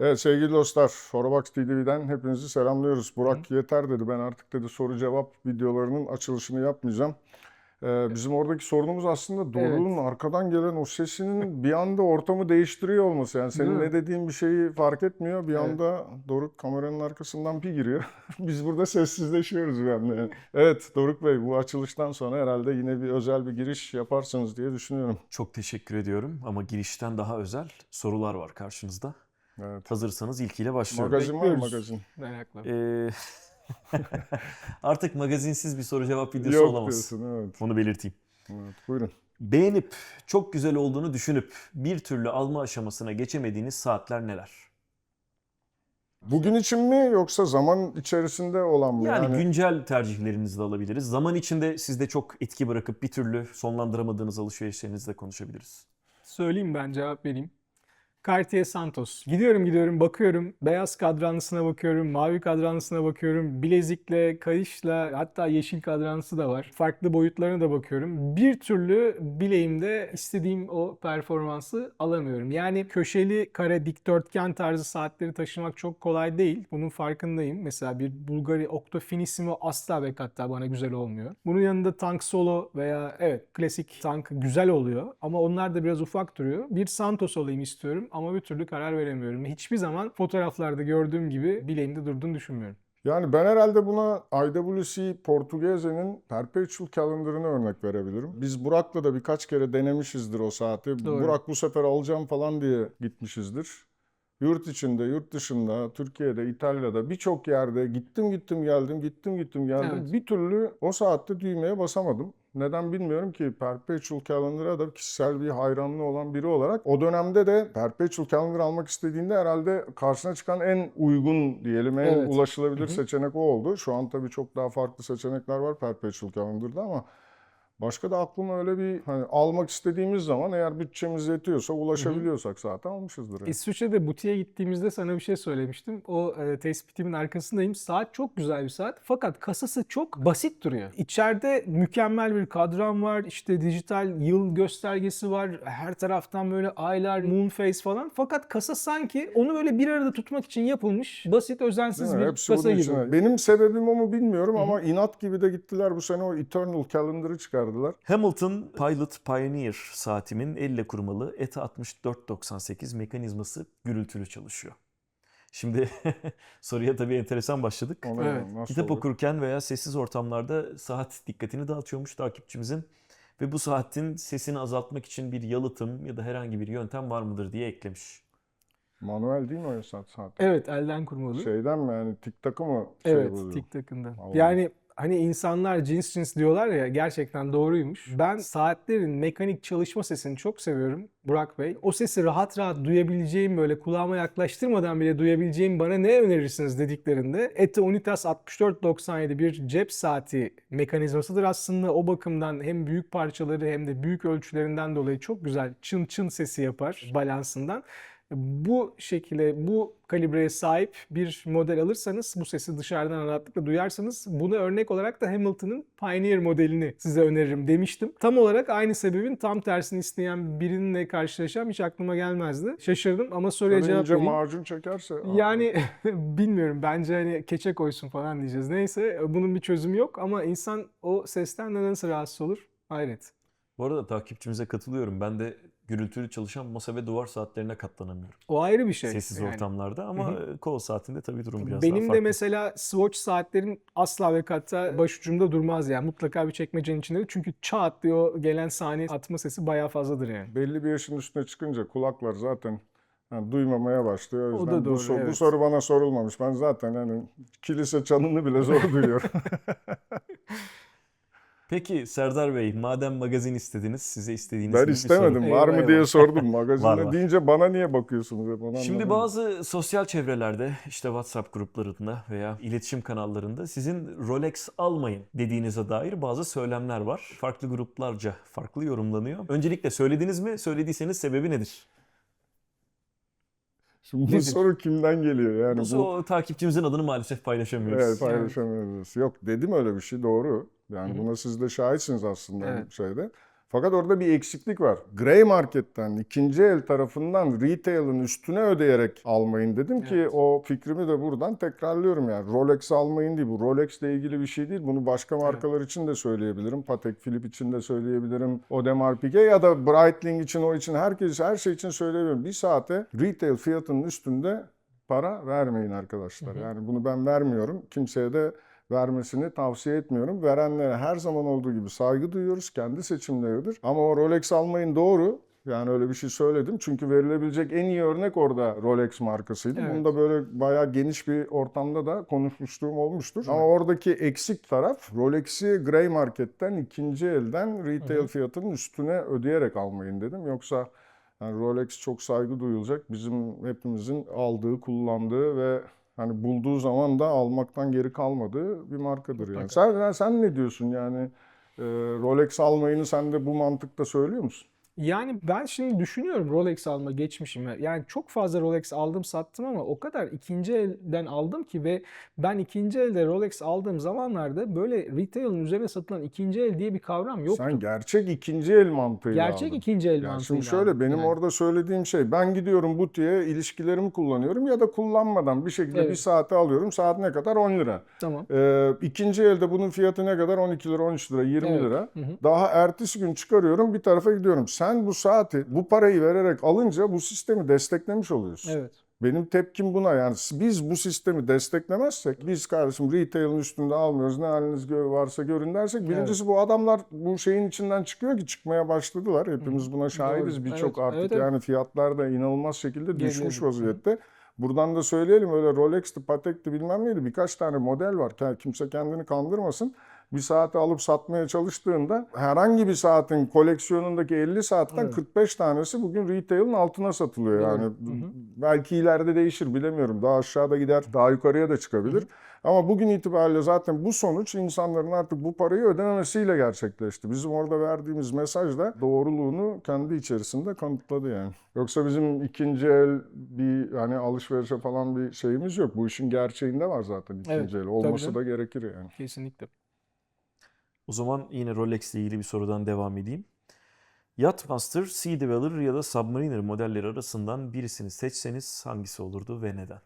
Evet sevgili dostlar, Forabox TV'den hepinizi selamlıyoruz. Burak yeter dedi. Ben artık dedi soru cevap videolarının açılışını yapmayacağım. Ee, bizim oradaki sorunumuz aslında Doruk'un arkadan gelen o sesinin bir anda ortamı değiştiriyor olması. Yani senin Değil mi? ne dediğin bir şeyi fark etmiyor. Bir Evet. anda Doruk kameranın arkasından bir giriyor. Biz burada sessizleşiyoruz bir anda. yani. Evet Doruk Bey bu açılıştan sonra herhalde yine bir özel bir giriş yaparsınız diye düşünüyorum. Çok teşekkür ediyorum ama girişten daha özel sorular var karşınızda. Evet. Hazırsanız ilkiyle başlıyorum. Magazin var mı magazin? Merakla. Ee, artık magazinsiz bir soru cevap videosu Yok olamaz. diyorsun evet. Onu belirteyim. evet. Buyurun. Beğenip çok güzel olduğunu düşünüp bir türlü alma aşamasına geçemediğiniz saatler neler? Bugün için mi yoksa zaman içerisinde olan mı? Yani, güncel tercihlerinizi de alabiliriz. Zaman içinde sizde çok etki bırakıp bir türlü sonlandıramadığınız alışverişlerinizi de konuşabiliriz. Söyleyeyim ben cevap vereyim. Cartier Santos. Gidiyorum gidiyorum bakıyorum. Beyaz kadranlısına bakıyorum. Mavi kadranlısına bakıyorum. Bilezikle, kayışla hatta yeşil kadranlısı da var. Farklı boyutlarına da bakıyorum. Bir türlü bileğimde istediğim o performansı alamıyorum. Yani köşeli, kare, dikdörtgen tarzı saatleri taşımak çok kolay değil. Bunun farkındayım. Mesela bir Bulgari Octo Finissimo asla ve hatta bana güzel olmuyor. Bunun yanında Tank Solo veya evet klasik tank güzel oluyor ama onlar da biraz ufak duruyor. Bir Santos olayım istiyorum ama bir türlü karar veremiyorum. Hiçbir zaman fotoğraflarda gördüğüm gibi bileğimde durduğunu düşünmüyorum. Yani ben herhalde buna IWC Portugese'nin Perpetual Calendar'ını örnek verebilirim. Biz Burak'la da birkaç kere denemişizdir o saati. Doğru. Burak bu sefer alacağım falan diye gitmişizdir. Yurt içinde, yurt dışında, Türkiye'de, İtalya'da birçok yerde gittim gittim geldim, gittim gittim geldim. Evet. Bir türlü o saatte düğmeye basamadım. Neden bilmiyorum ki Perpetual Calendar'a da kişisel bir hayranlığı olan biri olarak o dönemde de Perpetual Calendar almak istediğinde herhalde karşına çıkan en uygun diyelim en Evet. ulaşılabilir Hı hı. seçenek o oldu. Şu an tabii çok daha farklı seçenekler var Perpetual Calendar'da ama başka da aklıma öyle bir hani almak istediğimiz zaman eğer bütçemiz yetiyorsa ulaşabiliyorsak zaten almışızdır. yani. İsviçre'de butiğe gittiğimizde sana bir şey söylemiştim. O e, tespitimin arkasındayım. Saat çok güzel bir saat fakat kasası çok basit duruyor. İçeride mükemmel bir kadran var. İşte dijital yıl göstergesi var. Her taraftan böyle aylar, moon face falan. Fakat kasa sanki onu böyle bir arada tutmak için yapılmış basit özensiz Değil bir Hepsi kasa gibi. Benim sebebim o mu bilmiyorum ama inat gibi de gittiler bu sene o Eternal Calendar'ı çıkardılar. Hamilton Pilot Pioneer saatimin elle kurmalı ETA 6498 mekanizması gürültülü çalışıyor. Şimdi soruya tabii enteresan başladık. Evet. Kitap olur? okurken veya sessiz ortamlarda saat dikkatini dağıtıyormuş takipçimizin. Ve bu saatin sesini azaltmak için bir yalıtım ya da herhangi bir yöntem var mıdır diye eklemiş. Manuel değil mi o saat? saat? Evet elden kurmalı. Şeyden mi yani TikTok'u mu şey Evet? TikTok'ında. Vallahi. Yani hani insanlar cins cins diyorlar ya gerçekten doğruymuş. Ben saatlerin mekanik çalışma sesini çok seviyorum Burak Bey. O sesi rahat rahat duyabileceğim böyle kulağıma yaklaştırmadan bile duyabileceğim bana ne önerirsiniz dediklerinde ETA Unitas 6497 bir cep saati mekanizmasıdır. Aslında o bakımdan hem büyük parçaları hem de büyük ölçülerinden dolayı çok güzel çın çın sesi yapar balansından. Bu şekilde bu kalibreye sahip bir model alırsanız bu sesi dışarıdan rahatlıkla duyarsanız buna örnek olarak da Hamilton'ın Pioneer modelini size öneririm demiştim. Tam olarak aynı sebebin tam tersini isteyen birininle karşılaşacağım hiç aklıma gelmezdi. Şaşırdım ama soruya cevap vereyim. macun çekerse. Yani bilmiyorum bence hani keçe koysun falan diyeceğiz. Neyse bunun bir çözümü yok ama insan o sesten nedense rahatsız olur. Hayret. Bu arada takipçimize katılıyorum. Ben de gürültülü çalışan masa ve duvar saatlerine katlanamıyorum. O ayrı bir şey. Sessiz Yani. ortamlarda ama kol saatinde tabii durum biraz daha Benim de farklı. mesela Swatch saatlerim asla ve katta başucumda durmaz yani. Mutlaka bir çekmecenin içinde. Çünkü çat diye o gelen saniye atma sesi bayağı fazladır yani. Belli bir yaşın üstüne çıkınca kulaklar zaten yani duymamaya başlıyor. O O da bu, doğru, bu evet. soru bana sorulmamış. Ben zaten hani kilise çanını bile zor duyuyorum. Peki Serdar Bey, madem magazin istediniz, size istediğiniz ben gibi bir istemedim. soru. Var mı diye sordum. Magazinde Var, var. deyince bana niye bakıyorsunuz hep? Onu Şimdi anlamadım. bazı sosyal çevrelerde, işte WhatsApp gruplarında veya iletişim kanallarında sizin Rolex almayın dediğinize dair bazı söylemler var. Farklı gruplarca farklı yorumlanıyor. Öncelikle söylediniz mi? Söylediyseniz sebebi nedir? Şimdi bu Nedir? soru kimden geliyor? Yani Bu, bu o takipçimizin adını maalesef paylaşamıyoruz. Evet paylaşamıyoruz. Yok dedim öyle bir şey doğru. Yani Hı hı. buna siz de şahitsiniz aslında Evet. şeyde. Fakat orada bir eksiklik var. Grey Market'ten ikinci el tarafından retail'ın üstüne ödeyerek almayın dedim ki Evet. o fikrimi de buradan tekrarlıyorum yani. Rolex almayın değil bu. Rolex ile ilgili bir şey değil. Bunu başka markalar için de söyleyebilirim. Patek Philippe için de söyleyebilirim. Audemars Piguet ya da Breitling için o için herkes her şey için söyleyebilirim. Bir saate retail fiyatının üstünde para vermeyin arkadaşlar. Yani bunu ben vermiyorum. Kimseye de vermesini tavsiye etmiyorum. Verenlere her zaman olduğu gibi saygı duyuyoruz. Kendi seçimleridir. Ama o Rolex almayın doğru. Yani öyle bir şey söyledim. Çünkü verilebilecek en iyi örnek orada Rolex markasıydı. Evet. Bunu da böyle bayağı geniş bir ortamda da konuşmuşluğum olmuştur. Ama oradaki eksik taraf Rolex'i Grey Market'ten ikinci elden retail fiyatının üstüne ödeyerek almayın dedim. Yoksa yani Rolex çok saygı duyulacak. Bizim hepimizin aldığı, kullandığı ve hani bulduğu zaman da almaktan geri kalmadığı bir markadır yani. Sen, sen ne diyorsun yani? e, Rolex almayını sen de bu mantıkta söylüyor musun? Yani ben şimdi düşünüyorum Rolex alma geçmişimi. Yani çok fazla Rolex aldım sattım ama o kadar ikinci elden aldım ki ve ben ikinci elde Rolex aldığım zamanlarda böyle retail'ın üzerine satılan ikinci el diye bir kavram yoktu. Sen gerçek ikinci el mantığıyla Gerçek aldın. ikinci el Yani mantığıyla şimdi şöyle aldım. benim Yani. orada söylediğim şey ben gidiyorum butiğe ilişkilerimi kullanıyorum ya da kullanmadan bir şekilde Evet. bir saate alıyorum. Saat ne kadar? 10 lira. Tamam. Ee, ikinci elde bunun fiyatı ne kadar? 12 lira, 13 lira, 20 Evet. lira. Hı hı. Daha ertesi gün çıkarıyorum bir tarafa gidiyorum. Sen bu saati bu parayı vererek alınca bu sistemi desteklemiş oluyorsun. Evet. Benim tepkim buna yani biz bu sistemi desteklemezsek biz kardeşim retail'in üstünde almıyoruz ne haliniz varsa görün dersek birincisi bu adamlar bu şeyin içinden çıkıyor ki çıkmaya başladılar. Hepimiz buna şahidiz. Birçok Evet, artık evet, evet. yani fiyatlar da inanılmaz şekilde düşmüş vaziyette. Buradan da söyleyelim öyle Rolex'ti, Patek'ti bilmem neydi birkaç tane model var. Kimse kendini kandırmasın. Bir saati alıp satmaya çalıştığında herhangi bir saatin koleksiyonundaki 50 saatten Evet. 45 tanesi bugün retail'in altına satılıyor yani. Belki ileride değişir bilemiyorum. Daha aşağıda gider, daha yukarıya da çıkabilir. Ama bugün itibariyle zaten bu sonuç insanların artık bu parayı ödememesiyle gerçekleşti. Bizim orada verdiğimiz mesaj da doğruluğunu kendi içerisinde kanıtladı yani. Yoksa bizim ikinci el bir hani alışverişe falan bir şeyimiz yok. Bu işin gerçeğinde var zaten ikinci Evet, el. Olması da gerekir yani. Kesinlikle. O zaman yine Rolex ile ilgili bir sorudan devam edeyim. Yachtmaster, Sea Dweller ya da Submariner modelleri arasından birisini seçseniz hangisi olurdu ve neden?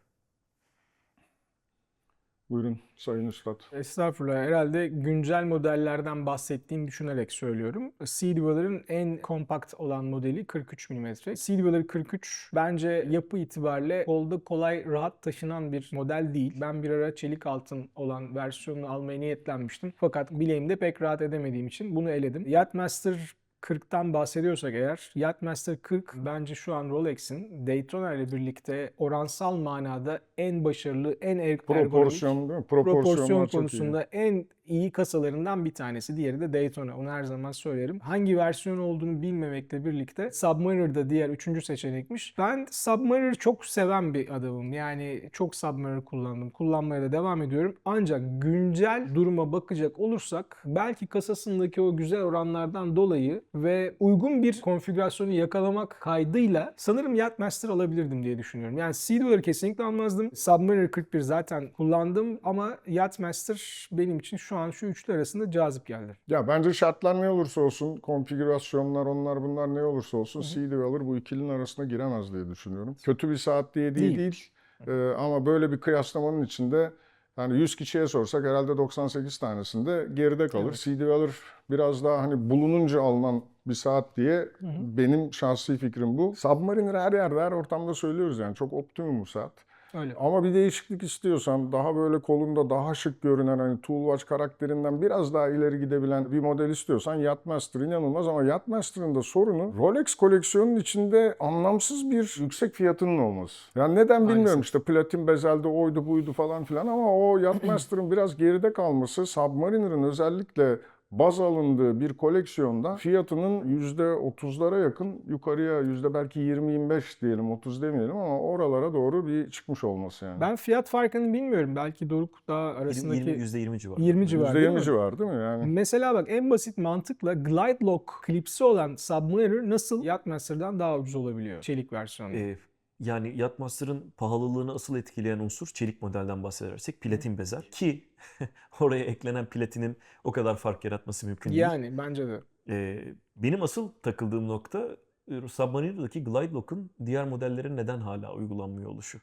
Buyurun Sayın Üstad. Estağfurullah. Herhalde güncel modellerden bahsettiğini düşünerek söylüyorum. Sea Dweller'ın en kompakt olan modeli 43 mm. Sea Dweller 43 bence yapı itibariyle kolda kolay rahat taşınan bir model değil. Ben bir ara çelik altın olan versiyonunu almaya niyetlenmiştim. Fakat bileğimde pek rahat edemediğim için bunu eledim. Yachtmaster 40'tan bahsediyorsak eğer Yachtmaster 40 bence şu an Rolex'in Daytona ile birlikte oransal manada en başarılı, en er- ergonomik Proporsiyon proporsiyon konusunda en iyi kasalarından bir tanesi. Diğeri de Daytona. Onu her zaman söylerim. Hangi versiyon olduğunu bilmemekle birlikte Submariner da diğer üçüncü seçenekmiş. Ben Submariner çok seven bir adamım. Yani çok Submariner kullandım. Kullanmaya da devam ediyorum. Ancak güncel duruma bakacak olursak belki kasasındaki o güzel oranlardan dolayı ve uygun bir konfigürasyonu yakalamak kaydıyla sanırım Yachtmaster alabilirdim diye düşünüyorum. Yani Dweller kesinlikle almazdım. Submariner 41 zaten kullandım ama Yachtmaster benim için şu an şu üçlü arasında cazip geldi. Ya bence şartlar ne olursa olsun, konfigürasyonlar onlar bunlar ne olursa olsun Sea Dweller bu ikilinin arasına giremez diye düşünüyorum. Kötü bir saat diye değil Değil. değil. Ee, ama böyle bir kıyaslamanın içinde yani 100 kişiye sorsak herhalde 98 tanesinde geride kalır. Evet. Sea Dweller biraz daha hani bulununca alınan bir saat diye benim şahsi fikrim bu. Submariner her yerde her ortamda söylüyoruz yani çok optimum bu saat. Öyle. Ama bir değişiklik istiyorsan daha böyle kolunda daha şık görünen hani Toolwatch karakterinden biraz daha ileri gidebilen bir model istiyorsan Yachtmaster inanılmaz ama Yachtmaster'ın da sorunu Rolex koleksiyonunun içinde anlamsız bir yüksek fiyatının olması. Yani neden bilmiyorum Maalesef. işte platin bezelde oydu buydu falan filan ama o Yachtmaster'ın biraz geride kalması Submariner'ın özellikle baz alındığı bir koleksiyonda fiyatının %30'lara yakın yukarıya yüzde belki 20-25 diyelim 30 demeyelim ama oralara doğru bir çıkmış olması yani. Ben fiyat farkını bilmiyorum. Belki Doruk daha 20, arasındaki 20, %20 civarı. 20 civarı değil mi? %20 civarı değil mi yani? Mesela bak en basit mantıkla Glide Lock klipsi olan Submariner nasıl Yachtmaster'dan daha ucuz olabiliyor çelik versiyonu? Ee, yani Yachtmaster'ın pahalılığını asıl etkileyen unsur çelik modelden bahsedersek platin bezel ki oraya eklenen platinin o kadar fark yaratması mümkün değil. yani bence de. Ee, benim asıl takıldığım nokta e, Submarine'daki Glide Lock'un diğer modellere neden hala uygulanmıyor oluşu.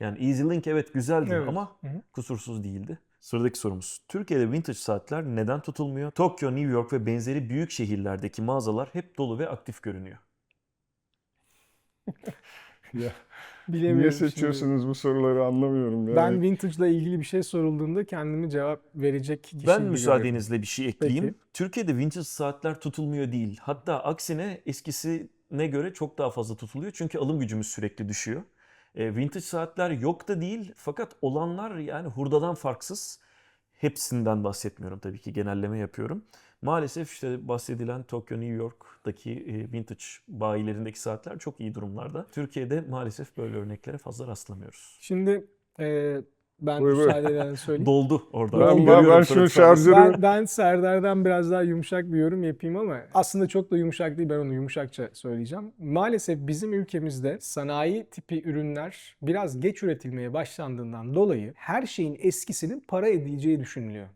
Yani EasyLink evet güzeldi Evet. ama Hı hı. kusursuz değildi. Sıradaki sorumuz. Türkiye'de vintage saatler neden tutulmuyor? Tokyo, New York ve benzeri büyük şehirlerdeki mağazalar hep dolu ve aktif görünüyor. Ya, Bilemiyorum niye şimdi. seçiyorsunuz bu soruları anlamıyorum. Yani. Ben vintage'la ilgili bir şey sorulduğunda kendimi cevap verecek kişi Ben görüyorum. müsaadenizle bir şey ekleyeyim. Peki. Türkiye'de vintage saatler tutulmuyor değil. Hatta aksine eskisine göre çok daha fazla tutuluyor. Çünkü alım gücümüz sürekli düşüyor. E, vintage saatler yok da değil fakat olanlar yani hurdadan farksız. Hepsinden bahsetmiyorum tabii ki genelleme yapıyorum. Maalesef işte bahsedilen Tokyo, New York'taki e, vintage bayilerindeki saatler çok iyi durumlarda. Türkiye'de maalesef böyle örneklere fazla rastlamıyoruz. Şimdi e, ben Buyur, söyleyeyim. Doldu orada. Ben- ben- ben şunu şarjörü- Ben, ben Serdar'dan biraz daha yumuşak bir yorum yapayım ama aslında çok da yumuşak değil ben onu yumuşakça söyleyeceğim. Maalesef bizim ülkemizde sanayi tipi ürünler biraz geç üretilmeye başlandığından dolayı her şeyin eskisinin para edileceği düşünülüyor.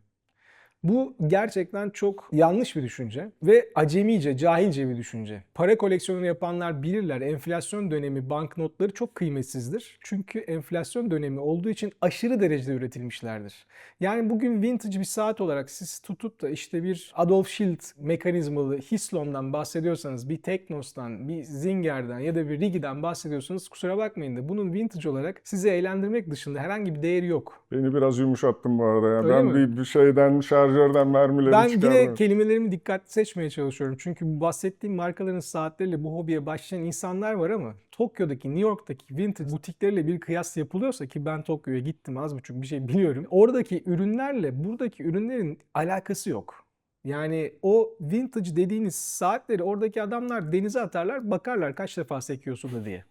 Bu gerçekten çok yanlış bir düşünce ve acemice, cahilce bir düşünce. Para koleksiyonu yapanlar bilirler. Enflasyon dönemi banknotları çok kıymetsizdir. Çünkü enflasyon dönemi olduğu için aşırı derecede üretilmişlerdir. Yani bugün vintage bir saat olarak siz tutup da işte bir Adolf Schild mekanizmalı Hislop'dan bahsediyorsanız, bir Teknos'tan, bir Zinger'den ya da bir Riggy'den bahsediyorsanız kusura bakmayın da bunun vintage olarak sizi eğlendirmek dışında herhangi bir değeri yok. Beni biraz yumuşattın bu arada ya. Öyle ben mi? bir, şeyden, şarjörden mermileri Ben yine kelimelerimi dikkatli seçmeye çalışıyorum. Çünkü bu bahsettiğim markaların saatleriyle bu hobiye başlayan insanlar var ama Tokyo'daki, New York'taki vintage butikleriyle bir kıyas yapılıyorsa ki ben Tokyo'ya gittim az buçuk bir şey biliyorum. Oradaki ürünlerle buradaki ürünlerin alakası yok. Yani o vintage dediğiniz saatleri oradaki adamlar denize atarlar bakarlar kaç defa sekiyor suda diye.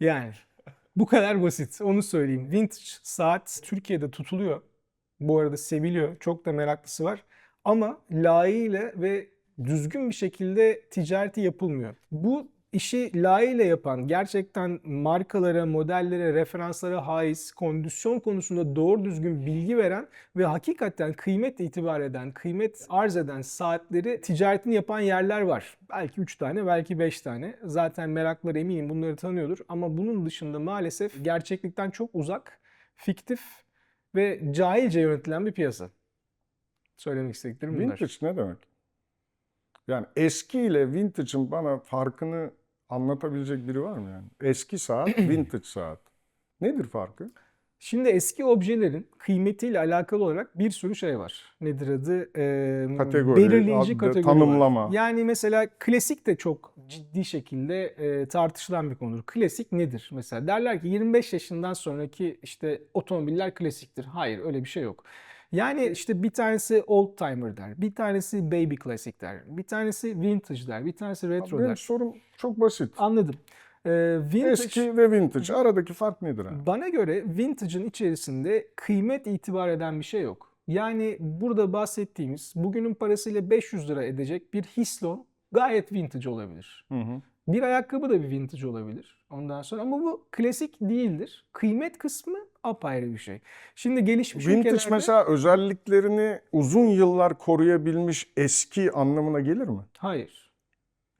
Yani bu kadar basit. Onu söyleyeyim. Vintage saat Türkiye'de tutuluyor. Bu arada seviliyor. Çok da meraklısı var. Ama layığıyla ve düzgün bir şekilde ticareti yapılmıyor. Bu işi layığıyla yapan, gerçekten markalara, modellere, referanslara haiz, kondisyon konusunda doğru düzgün bilgi veren ve hakikaten kıymet itibar eden, kıymet arz eden saatleri ticaretini yapan yerler var. Belki 3 tane, belki 5 tane. Zaten merakları eminim bunları tanıyordur. Ama bunun dışında maalesef gerçeklikten çok uzak, fiktif ve cahilce yönetilen bir piyasa. Söylemek istediklerim bunlar. Vintage ne demek? Yani eski ile vintage'ın bana farkını anlatabilecek biri var mı yani? Eski saat, vintage saat. Nedir farkı? Şimdi eski objelerin kıymetiyle alakalı olarak bir sürü şey var. Nedir adı? Ee, Kategori, belirleyici ad- kategori tanımlama. var. Yani mesela klasik de çok ciddi şekilde e, tartışılan bir konudur. Klasik nedir? Mesela derler ki 25 yaşından sonraki işte otomobiller klasiktir. Hayır öyle bir şey yok. Yani işte bir tanesi old timer der, bir tanesi baby classic der, bir tanesi vintage der, bir tanesi retro Benim der. sorum çok basit. Anladım. Ee, vintage Eski ve vintage. Aradaki fark nedir abi? bana göre vintage'ın içerisinde kıymet itibar eden bir şey yok. Yani burada bahsettiğimiz bugünün parasıyla 500 lira edecek bir Hislon gayet vintage olabilir. Hı hı. Bir ayakkabı da bir vintage olabilir. Ondan sonra ama bu klasik değildir. Kıymet kısmı apayrı bir şey. Şimdi gelişmiş Vintage ülkelerde mesela özelliklerini uzun yıllar koruyabilmiş eski anlamına gelir mi? hayır.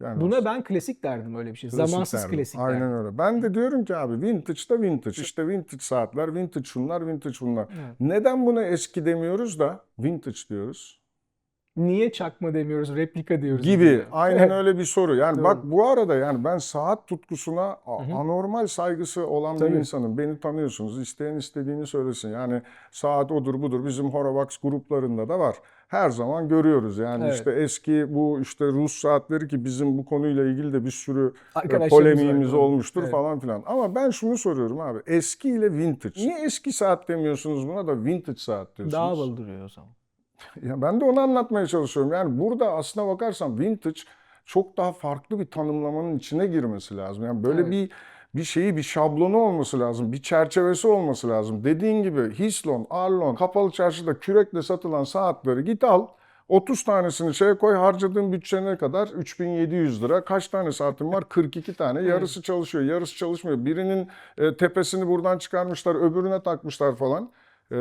Yani Buna ben klasik derdim öyle bir şey. Klasik Zamansız derdim. klasik Aynen derdim. öyle. Ben de diyorum ki abi vintage da vintage. İşte vintage saatler, vintage şunlar, vintage bunlar. Evet. Neden buna eski demiyoruz da vintage diyoruz? Niye çakma demiyoruz, replika diyoruz. Gibi. Aynen Evet. öyle bir soru. Yani Doğru. bak bu arada yani ben saat tutkusuna a- Hı hı. anormal saygısı olan bir Tabii. insanım. Beni tanıyorsunuz. İsteyen istediğini söylesin. Yani saat odur budur. Bizim Horavax gruplarında da var. Her zaman görüyoruz. Yani Evet. işte eski bu işte Rus saatleri ki bizim bu konuyla ilgili de bir sürü e, polemiğimiz var. olmuştur Evet. falan filan. Ama ben şunu soruyorum abi. Eski ile vintage. Niye eski saat demiyorsunuz buna da vintage saat diyorsunuz? Daha havalı duruyor o zaman. Ya ben de onu anlatmaya çalışıyorum. Yani burada aslına bakarsan vintage çok daha farklı bir tanımlamanın içine girmesi lazım. Yani böyle Evet. bir bir şeyi, bir şablonu olması lazım, bir çerçevesi olması lazım. Dediğin gibi Hislon, Arlon, kapalı çarşıda kürekle satılan saatleri git al. 30 tanesini şeye koy harcadığın bütçene kadar 3700 lira. Kaç tane saatin var? 42 tane. Yarısı çalışıyor, yarısı çalışmıyor. Birinin e, tepesini buradan çıkarmışlar, öbürüne takmışlar falan. Ee,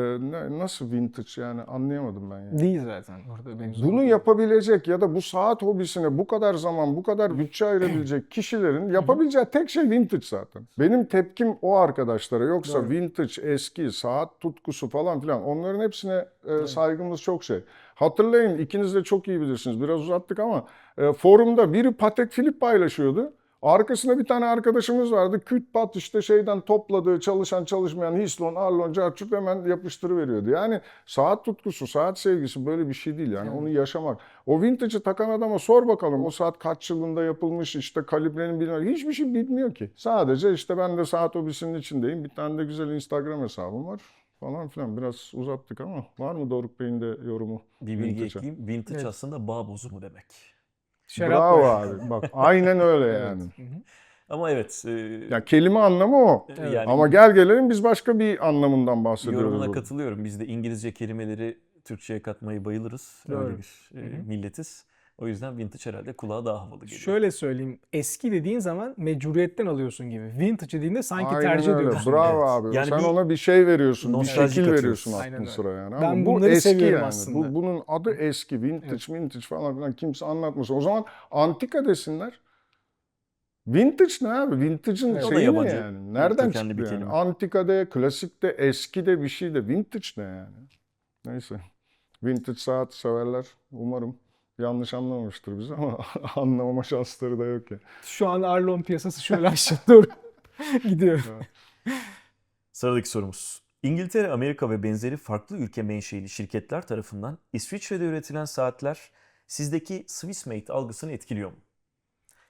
nasıl vintage yani anlayamadım ben yani. Değil zaten orada mevzu. Bunu yapabilecek ya da bu saat hobisine bu kadar zaman, bu kadar bütçe ayırabilecek kişilerin yapabileceği tek şey vintage zaten. Benim tepkim o arkadaşlara. Yoksa Doğru. vintage, eski, saat tutkusu falan filan onların hepsine e, saygımız çok şey. Hatırlayın ikiniz de çok iyi bilirsiniz. Biraz uzattık ama e, forumda biri Patek Philippe paylaşıyordu. Arkasında bir tane arkadaşımız vardı. Küt pat işte şeyden topladığı çalışan çalışmayan Hislon, Arlon, Carchut hemen yapıştırıveriyordu. Yani saat tutkusu, saat sevgisi böyle bir şey değil yani onu yaşamak. O vintage'ı takan adama sor bakalım o saat kaç yılında yapılmış işte kalibrenin bilmem hiçbir şey bilmiyor ki. Sadece işte ben de saat hobisinin içindeyim. Bir tane de güzel Instagram hesabım var falan filan. Biraz uzattık ama var mı Doruk Bey'in de yorumu? Bir bilgi ekleyeyim. Vintage Evet. aslında bağ bozumu demek. Şarap Bravo var. abi. Bak aynen öyle yani. Ama evet. e, Ya kelime anlamı o. Yani Ama gel gelelim biz başka bir anlamından bahsediyoruz. yorumuna burada. katılıyorum. Biz de İngilizce kelimeleri Türkçe'ye katmayı bayılırız. Doğru. Öyle bir e, milletiz. O yüzden vintage herhalde kulağa daha havalı geliyor. Şöyle söyleyeyim. Eski dediğin zaman mecburiyetten alıyorsun gibi. Vintage dediğinde sanki Aynen tercih öyle. ediyorsun. Bravo Evet. abi. Yani Sen bir ona bir şey veriyorsun, bir şekil katıyorsun. veriyorsun aklın sıra yani. Ben Ama bu bunları eski seviyorum yani. aslında. Bu, bunun adı eski, vintage, vintage falan filan kimse anlatmasın. O zaman antika desinler. Vintage ne abi? Vintage'ın Evet. Şeyi ne yani? Nereden çıktı bir yani? kelime. Antika de, klasik de, eski de bir şey de. Vintage ne yani? Neyse. Vintage saat severler. Umarım yanlış anlamamıştır bizi ama anlamama şansları da yok ya. Şu an Arlon piyasası şöyle aşağı doğru gidiyor. Sıradaki sorumuz. İngiltere, Amerika ve benzeri farklı ülke menşeili şirketler tarafından İsviçre'de üretilen saatler sizdeki Swissmade algısını etkiliyor mu?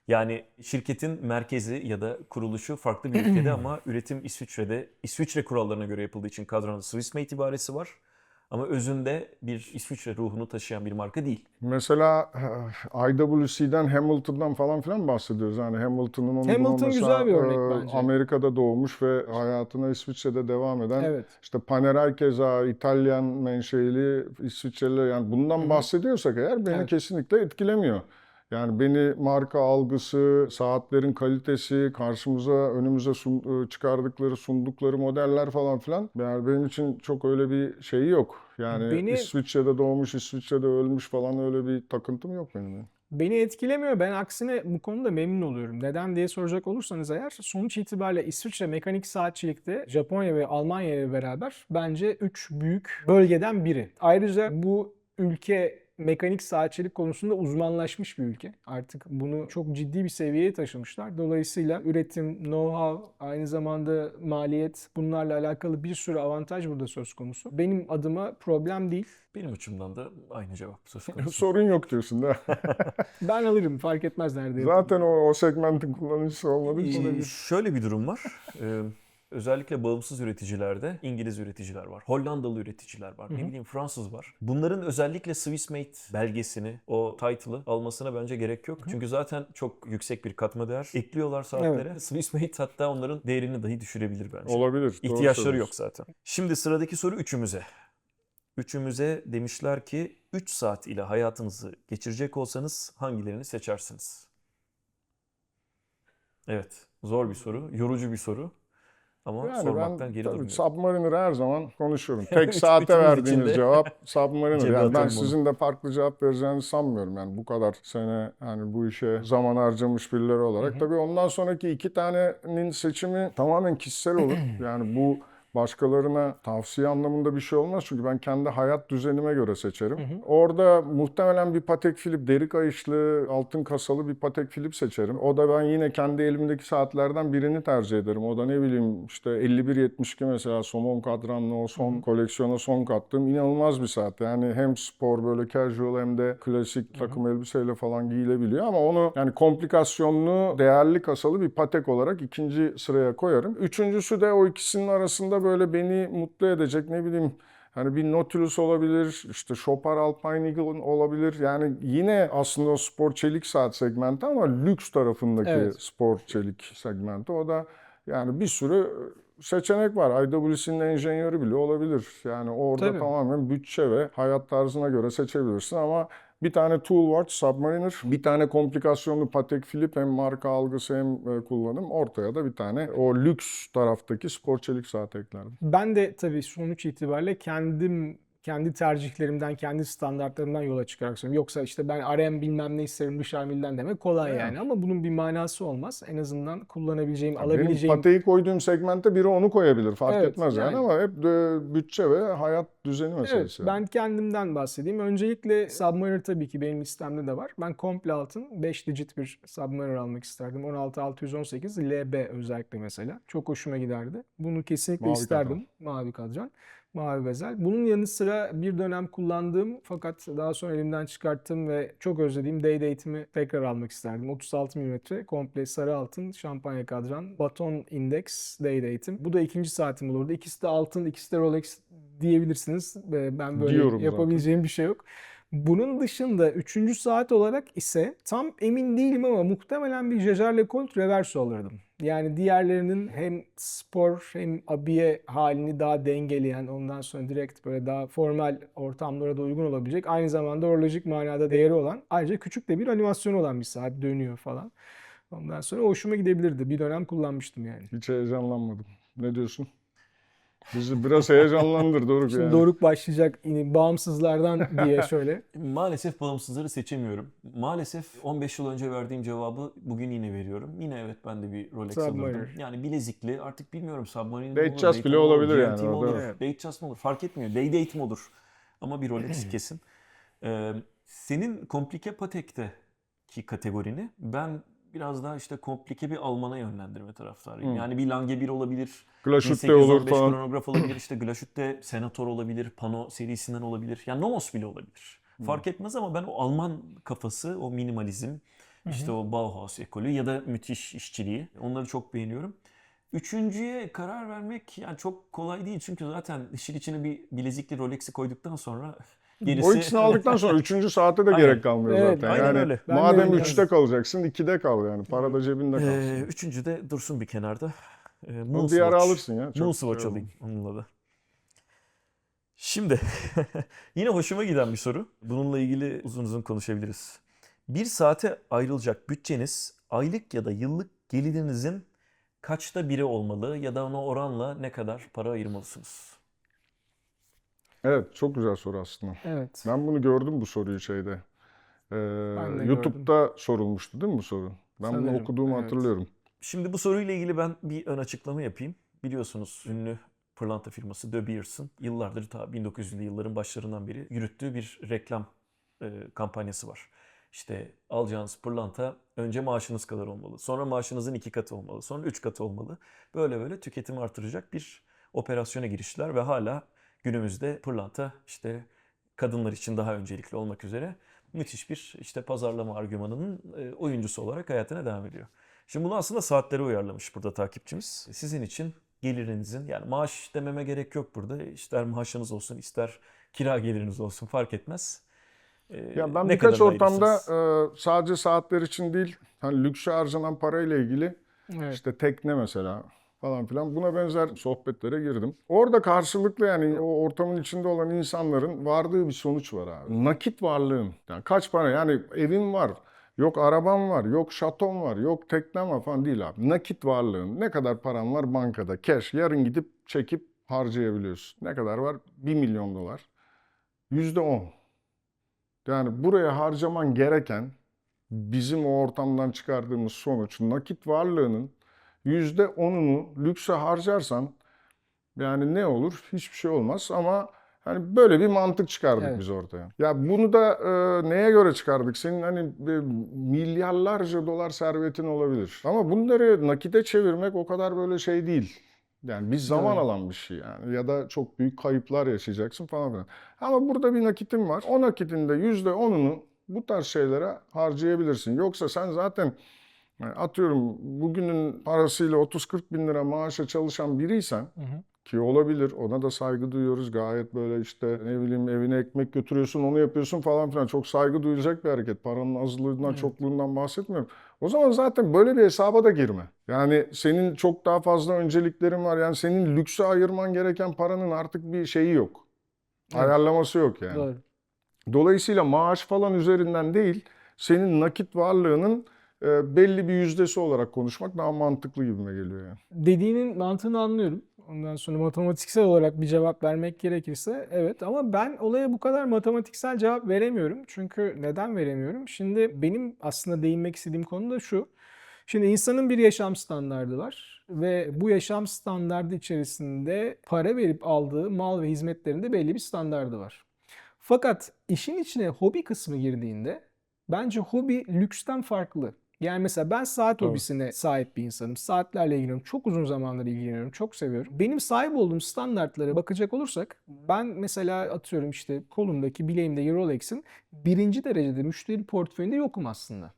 Yani şirketin merkezi ya da kuruluşu farklı bir ülkede ama üretim İsviçre'de İsviçre kurallarına göre yapıldığı için kadronda Swissmade ibaresi var. Ama özünde bir İsviçre ruhunu taşıyan bir marka değil. Mesela eh, IWC'den Hamilton'dan falan filan bahsediyoruz. Yani Hamilton'ın onun Hamilton güzel bir örnek e, bence. Amerika'da doğmuş ve hayatına İsviçre'de devam eden Evet. işte Panerai keza İtalyan menşeili İsviçreli yani bundan bahsediyorsak eğer beni Evet. kesinlikle etkilemiyor. Yani beni marka algısı, saatlerin kalitesi, karşımıza önümüze sun- e, çıkardıkları, sundukları modeller falan filan yani benim için çok öyle bir şeyi yok. Yani Beni- İsviçre'de doğmuş, İsviçre'de ölmüş falan öyle bir takıntım yok benim. Beni etkilemiyor. Ben aksine bu konuda memnun oluyorum. Neden diye soracak olursanız eğer sonuç itibariyle İsviçre mekanik saatçilikte Japonya ve Almanya ile beraber bence 3 büyük bölgeden biri. Ayrıca bu ülke mekanik saatçilik konusunda uzmanlaşmış bir ülke. Artık bunu çok ciddi bir seviyeye taşımışlar. Dolayısıyla üretim, know-how, aynı zamanda maliyet bunlarla alakalı bir sürü avantaj burada söz konusu. Benim adıma problem değil. Benim açımdan da aynı cevap söz konusu. Sorun yok diyorsun da. Ben alırım fark etmez nerede. Zaten o, o segmentin kullanıcısı olmadığı için. Ee, şöyle bir durum var. Ee, özellikle bağımsız üreticilerde İngiliz üreticiler var. Hollandalı üreticiler var. Ne bileyim Fransız var. Bunların özellikle Swissmade belgesini, o title'ı almasına bence gerek yok. Çünkü zaten çok yüksek bir katma değer ekliyorlar saatlere. Swissmade hatta onların değerini dahi düşürebilir bence. Olabilir. İhtiyaçları yok zaten. Şimdi sıradaki soru üçümüze. Üçümüze demişler ki 3 saat ile hayatınızı geçirecek olsanız hangilerini seçersiniz? Evet, zor bir soru, yorucu bir soru. Ama Yani sormaktan ben geri tabii durmuyorum. Submariner'ı her zaman konuşuyorum. Tek saate verdiğiniz cevap Submariner. Yani ben sizin de farklı cevap vereceğinizi sanmıyorum. Yani bu kadar sene hani bu işe zaman harcamış birileri olarak. Tabii ondan sonraki iki tanenin seçimi tamamen kişisel olur. Yani bu başkalarına tavsiye anlamında bir şey olmaz. Çünkü ben kendi hayat düzenime göre seçerim. Orada muhtemelen bir Patek Philippe deri kayışlı, altın kasalı bir Patek Philippe seçerim. O da ben yine kendi elimdeki saatlerden birini tercih ederim. O da ne bileyim işte 51-72 mesela somon kadranlı o son koleksiyona son kattığım inanılmaz bir saat. Yani hem spor böyle casual hem de klasik takım elbiseyle falan giyilebiliyor ama onu yani komplikasyonlu, değerli kasalı bir Patek olarak ikinci sıraya koyarım. Üçüncüsü de o ikisinin arasında böyle beni mutlu edecek ne bileyim Hani bir Nautilus olabilir, işte Chopard Alpine Eagle olabilir. Yani yine aslında spor çelik saat segmenti ama lüks tarafındaki Evet. spor çelik segmenti. O da yani bir sürü seçenek var. IWC'nin enjenyörü bile olabilir. Yani orada Tabii. tamamen bütçe ve hayat tarzına göre seçebilirsin ama Bir tane Tool Watch Submariner, bir tane komplikasyonlu Patek Philippe hem marka algısı hem e, kullanım. Ortaya da bir tane o lüks taraftaki spor çelik saat eklerdim. Ben de tabii sonuç itibariyle kendim kendi tercihlerimden, kendi standartlarımdan yola çıkarak söylüyorum. Yoksa işte ben RM bilmem ne isterim dış milden demek kolay Evet. yani. Ama bunun bir manası olmaz. En azından kullanabileceğim, Benim alabileceğim Patek'i koyduğum segmente biri onu koyabilir. Fark Evet, etmez yani. yani. ama hep de bütçe ve hayat düzeni Evet, meselesi. yani. ben kendimden bahsedeyim. Öncelikle Submariner tabii ki benim listemde de var. Ben komple altın 5 digit bir Submariner almak isterdim. 16618 LB özellikle mesela. Çok hoşuma giderdi. Bunu kesinlikle Mavi isterdim. Mavi kadran. Mavi bezel. Bunun yanı sıra bir dönem kullandığım fakat daha sonra elimden çıkarttığım ve çok özlediğim Day Date'imi tekrar almak isterdim. 36 mm komple sarı altın şampanya kadran. Baton Index Day Date'im. Bu da ikinci saatim olurdu. İkisi de altın, ikisi de Rolex diyebilirsiniz. Ben böyle Diyorum zaten. yapabileceğim bir şey yok. Bunun dışında üçüncü saat olarak ise tam emin değilim ama muhtemelen bir Jaeger LeCoultre Reverso alırdım. Yani diğerlerinin hem spor hem abiye halini daha dengeleyen ondan sonra direkt böyle daha formal ortamlara da uygun olabilecek aynı zamanda orolojik manada değeri olan ayrıca küçük de bir animasyon olan bir saat dönüyor falan. Ondan sonra hoşuma gidebilirdi. Bir dönem kullanmıştım yani. Hiç heyecanlanmadım. Ne diyorsun? Bizi biraz heyecanlandır Doruk Şimdi yani. Doruk başlayacak yine bağımsızlardan diye şöyle. Maalesef bağımsızları seçemiyorum. Maalesef 15 yıl önce verdiğim cevabı bugün yine veriyorum. Yine evet ben de bir Rolex Submariner. alırdım. Yani bilezikli artık bilmiyorum Submariner mi Datejust olur, bile Daytona mı olur, olabilir yani olur, Evet. Datejust mı olur fark etmiyor. Day Date mi olur. Ama bir Rolex kesin. Ee, senin komplike Patek'te ki kategorini ben biraz daha işte komplike bir Alman'a yönlendirme taraftarıyım. Hmm. Yani bir Lange 1 olabilir. Glashütte olur 1815 falan. kronograf olabilir. işte Glashütte Senator olabilir. Pano serisinden olabilir. Yani Nomos bile olabilir. Fark etmez ama ben o Alman kafası, o minimalizm, işte o Bauhaus ekolü ya da müthiş işçiliği onları çok beğeniyorum. Üçüncüye karar vermek yani çok kolay değil çünkü zaten işin içine bir bilezikli Rolex'i koyduktan sonra gerisi... O ikisini aldıktan sonra üçüncü saate de Aynen. gerek kalmıyor Evet, zaten. aynen yani öyle. Ben de madem üçte kalacaksın ikide kal yani. Para da cebinde kalsın. Ee, üçüncü de dursun bir kenarda. Ee, Onu Moon bir ara alırsın ya. Çok Moon şey alayım onunla da. Şimdi yine hoşuma giden bir soru. Bununla ilgili uzun uzun konuşabiliriz. Bir saate ayrılacak bütçeniz aylık ya da yıllık gelirinizin kaçta biri olmalı ya da ona oranla ne kadar para ayırmalısınız? Evet çok güzel soru aslında. Evet. Ben bunu gördüm bu soruyu şeyde. Ee, YouTube'da sorulmuştu değil mi bu soru? Ben bunu Sanırım, okuduğumu evet. hatırlıyorum. Şimdi bu soruyla ilgili ben bir ön açıklama yapayım. Biliyorsunuz ünlü pırlanta firması De Beers'ın yıllardır ta 1900'lü yılların başlarından beri yürüttüğü bir reklam e, kampanyası var. İşte alacağınız pırlanta önce maaşınız kadar olmalı. Sonra maaşınızın iki katı olmalı. Sonra üç katı olmalı. Böyle böyle tüketimi artıracak bir operasyona giriştiler ve hala günümüzde pırlanta işte kadınlar için daha öncelikli olmak üzere müthiş bir işte pazarlama argümanının e, oyuncusu olarak hayatına devam ediyor. Şimdi bunu aslında saatlere uyarlamış burada takipçimiz. Sizin için gelirinizin yani maaş dememe gerek yok burada. İster maaşınız olsun ister kira geliriniz olsun fark etmez. Ee, Ya ben ne birkaç kadar ortamda e, sadece saatler için değil, hani lükse harcanan parayla ilgili Evet. işte tekne mesela falan filan buna benzer sohbetlere girdim. Orada karşılıklı yani o ortamın içinde olan insanların vardığı bir sonuç var abi. Nakit varlığın. Yani kaç para yani evin var. Yok araban var, yok şaton var, yok teknen var falan değil abi. Nakit varlığın. Ne kadar paran var bankada, cash. Yarın gidip çekip harcayabiliyorsun. Ne kadar var? 1 milyon dolar. Yüzde on. Yani buraya harcaman gereken bizim o ortamdan çıkardığımız sonuç nakit varlığının yüzde onunu lükse harcarsan yani ne olur? Hiçbir şey olmaz ama hani böyle bir mantık çıkardık Evet. biz ortaya. Ya bunu da e, neye göre çıkardık? Senin hani e, milyarlarca dolar servetin olabilir. Ama bunları nakite çevirmek o kadar böyle şey değil. Yani bir zaman Doğru. alan bir şey yani ya da çok büyük kayıplar yaşayacaksın falan filan. Ama burada bir nakitin var. O nakitin de yüzde onunu bu tarz şeylere harcayabilirsin. Yoksa sen zaten yani atıyorum bugünün parasıyla 30-40 bin lira maaşa çalışan biriysen Hı hı. ki olabilir ona da saygı duyuyoruz. Gayet böyle işte ne bileyim evine ekmek götürüyorsun onu yapıyorsun falan filan. Çok saygı duyulacak bir hareket. Paranın azlığından Evet. çokluğundan bahsetmiyorum. O zaman zaten böyle bir hesaba da girme. Yani senin çok daha fazla önceliklerin var. Yani senin lükse ayırman gereken paranın artık bir şeyi yok. Evet. Ayarlaması yok yani. Doğru. Dolayısıyla maaş falan üzerinden değil, senin nakit varlığının belli bir yüzdesi olarak konuşmak daha mantıklı gibime geliyor yani. Dediğinin mantığını anlıyorum. Ondan sonra matematiksel olarak bir cevap vermek gerekirse evet ama ben olaya bu kadar matematiksel cevap veremiyorum. Çünkü neden veremiyorum? Şimdi benim aslında değinmek istediğim konu da şu. Şimdi insanın bir yaşam standardı var ve bu yaşam standardı içerisinde para verip aldığı mal ve hizmetlerin de belli bir standardı var. Fakat işin içine hobi kısmı girdiğinde bence hobi lüksten farklı. Yani mesela ben saat Tabii. hobisine sahip bir insanım. Saatlerle ilgileniyorum. Çok uzun zamandır ilgileniyorum. Çok seviyorum. Benim sahip olduğum standartlara bakacak olursak ben mesela atıyorum işte kolumdaki bileğimdeki Rolex'in birinci derecede müşteri portföyünde yokum aslında.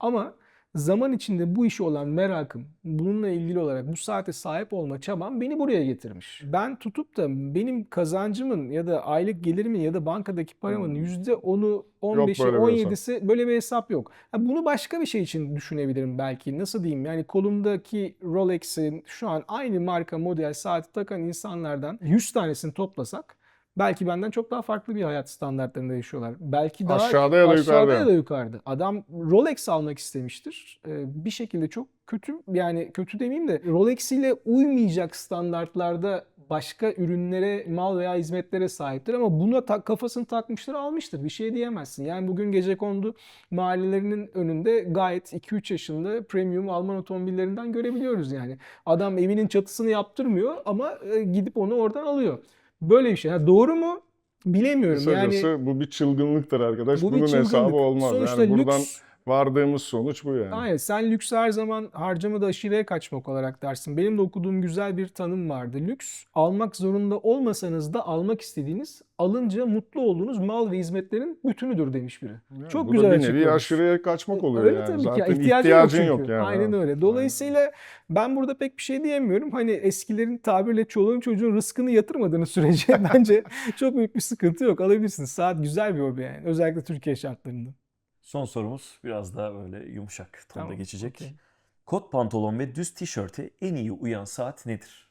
Ama zaman içinde bu işe olan merakım, bununla ilgili olarak bu saate sahip olma çabam beni buraya getirmiş. Ben tutup da benim kazancımın ya da aylık gelirimin ya da bankadaki paramın %10'u, 15'i, böyle bir hesap. 17'si böyle bir hesap yok. Ha, bunu başka bir şey için düşünebilirim belki. Nasıl diyeyim? Yani kolumdaki Rolex'in şu an aynı marka model saati takan insanlardan 100 tanesini toplasak belki benden çok daha farklı bir hayat standartlarında yaşıyorlar. Belki daha Aşağıda ya da aşağıda yukarıda. ya da yukarıda. Adam Rolex almak istemiştir. Ee, bir şekilde çok kötü yani kötü demeyeyim de Rolex ile uymayacak standartlarda başka ürünlere, mal veya hizmetlere sahiptir ama buna ta- kafasını takmıştır, almıştır. Bir şey diyemezsin. Yani bugün gecekondu mahallelerinin önünde gayet 2-3 yaşında premium Alman otomobillerinden görebiliyoruz yani. Adam evinin çatısını yaptırmıyor ama e, gidip onu oradan alıyor. Böyle bir şey. Ha, doğru mu? Bilemiyorum. Kısacası yani bu bir çılgınlıktır arkadaş. bu Bunun hesabı çılgınlık. olmaz. Sonuçta yani buradan lüks vardığımız sonuç bu yani. Aynen sen lüks her zaman harcamada aşırıya kaçmak olarak dersin. Benim de okuduğum güzel bir tanım vardı. Lüks almak zorunda olmasanız da almak istediğiniz alınca mutlu olduğunuz mal ve hizmetlerin bütünüdür demiş biri. Yani Çok bu güzel da bir nevi aşırıya kaçmak oluyor Öyle yani. tabii ki. Zaten Ya, ihtiyacın, yok, çünkü. yani. Aynen öyle. Dolayısıyla ben burada pek bir şey diyemiyorum. Hani eskilerin tabirle çoluğun çocuğun rızkını yatırmadığınız sürece bence çok büyük bir sıkıntı yok. Alabilirsiniz. Saat güzel bir hobi yani. Özellikle Türkiye şartlarında. Son sorumuz biraz daha böyle yumuşak tonda Tamam, geçecek. okey. Kot pantolon ve düz tişörte en iyi uyan saat nedir?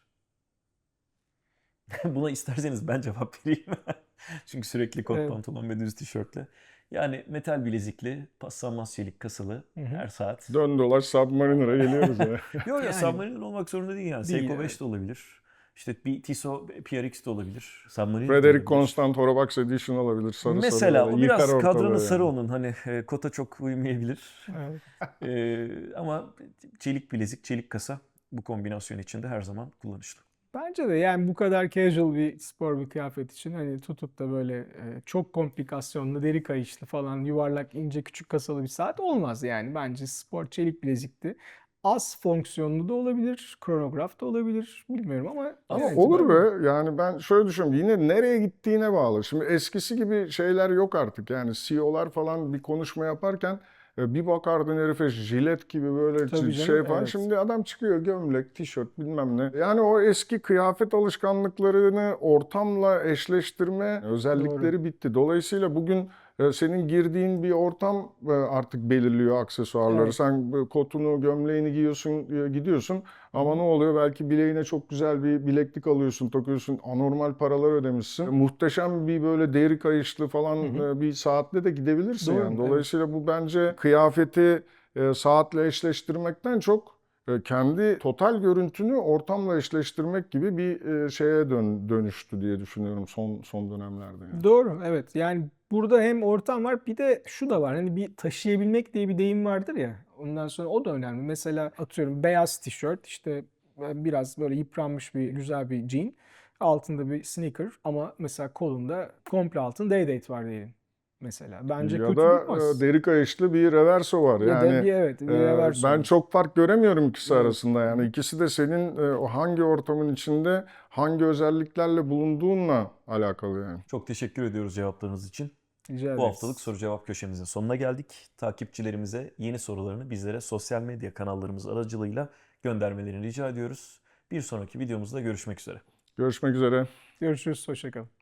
Buna isterseniz ben cevap vereyim. Çünkü sürekli kot Evet. pantolon ve düz tişörtle. Yani metal bilezikli, paslanmaz çelik kasılı hı. her saat. Dön dolaş Submariner'a geliyoruz ya. Yok ya Yani- Submariner olmak zorunda değil yani. Seiko evet. 5 de olabilir. İşte bir Tissot PRX de olabilir. Submariner de Frederick. Constant Horobax Edition olabilir. Sarı Mesela sarı. o biraz kadranı sarı yani. onun. Hani e, kota çok uymayabilir. Evet. Ee, ama çelik bilezik, çelik kasa bu kombinasyon içinde her zaman kullanışlı. Bence de yani bu kadar casual bir spor bir kıyafet için hani tutup da böyle e, çok komplikasyonlu, deri kayışlı falan yuvarlak, ince, küçük kasalı bir saat olmaz yani. Bence spor çelik bilezikti. Az fonksiyonlu da olabilir, kronograf da olabilir bilmiyorum ama Ama evet, olur be. Yani ben şöyle düşünüyorum. Yine nereye gittiğine bağlı. Şimdi eskisi gibi şeyler yok artık. Yani CEO'lar falan bir konuşma yaparken e, bir bakardın herife jilet gibi böyle Tabii şey canım, falan. evet. Şimdi adam çıkıyor gömlek, tişört bilmem ne. Yani o eski kıyafet alışkanlıklarını ortamla eşleştirme özellikleri bitti. Dolayısıyla bugün senin girdiğin bir ortam e, artık belirliyor aksesuarları. Evet. Sen e, kotunu, gömleğini giyiyorsun, e, gidiyorsun. Ama ne oluyor? Belki bileğine çok güzel bir bileklik alıyorsun, takıyorsun. Anormal paralar ödemişsin. E, Muhteşem bir böyle deri kayışlı falan e, bir saatle de gidebilirsin Doğru, yani. evet. Dolayısıyla bu bence kıyafeti e, saatle eşleştirmekten çok e, kendi total görüntünü ortamla eşleştirmek gibi bir e, şeye dön, dönüştü diye düşünüyorum son son dönemlerde. Yani. Doğru evet yani burada hem ortam var bir de şu da var hani bir taşıyabilmek diye bir deyim vardır ya ondan sonra o da önemli. Mesela atıyorum beyaz tişört işte biraz böyle yıpranmış bir güzel bir jean altında bir sneaker ama mesela kolunda komple altın day date var diyelim mesela. Bence ya kötü da e, deri kayışlı bir reverso var. Ya da Yani bir evet bir e, reverso. ben çok fark göremiyorum ikisi Evet. arasında. Yani ikisi de senin e, o hangi ortamın içinde hangi özelliklerle bulunduğunla alakalı yani. Çok teşekkür ediyoruz cevaplarınız için. Rica Bu haftalık soru cevap köşemizin sonuna geldik. Takipçilerimize yeni sorularını bizlere sosyal medya kanallarımız aracılığıyla göndermelerini rica ediyoruz. Bir sonraki videomuzda görüşmek üzere. Görüşmek üzere. Görüşürüz. Hoşçakalın.